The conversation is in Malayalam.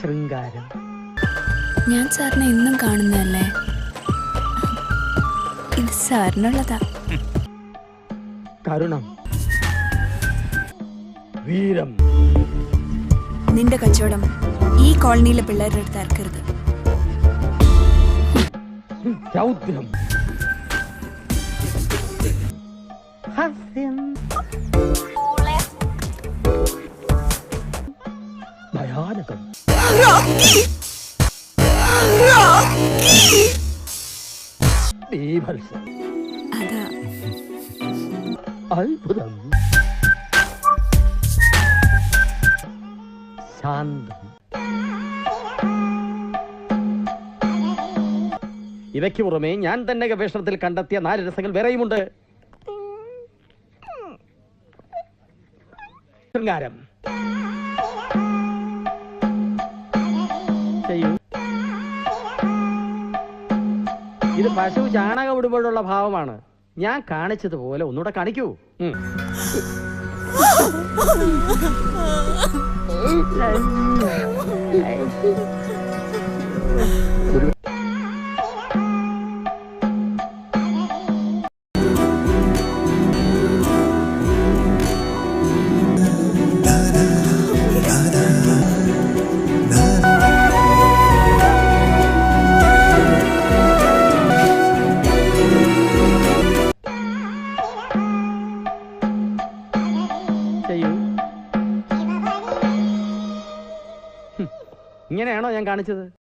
ശൃംഗാരം. ഞാൻ സാറിനെ എന്നും കാണുന്നതല്ലേ? ഇത് സാറിനുള്ളതാ. കരുണം വീരം. നിന്റെ കച്ചവടം ഈ കോളനിയിലെ പിള്ളേരുടെ അടുത്ത് ഇറക്കരുത് രൗദ്രം. ഹാസ്യം. ഭയാനകം ബീഭത്സം അതാ. അത്ഭുതം. ശാന്തം. ഇവയ്ക്ക് പുറമെ ഞാൻ തന്നെ ഗവേഷണത്തിൽ കണ്ടെത്തിയ നാല് രസങ്ങൾ വേറെയുമുണ്ട്. ശൃംഗാരം. ഇത് പശു ചാണകം ഇടുമ്പോഴുള്ള ഭാവമാണ്. ഞാൻ കാണിച്ചതുപോലെ ഒന്നുകൂടെ കാണിക്കൂ. ഉം. ചെയ്യൂ. ഇങ്ങനെയാണോ ഞാൻ കാണിച്ചത്?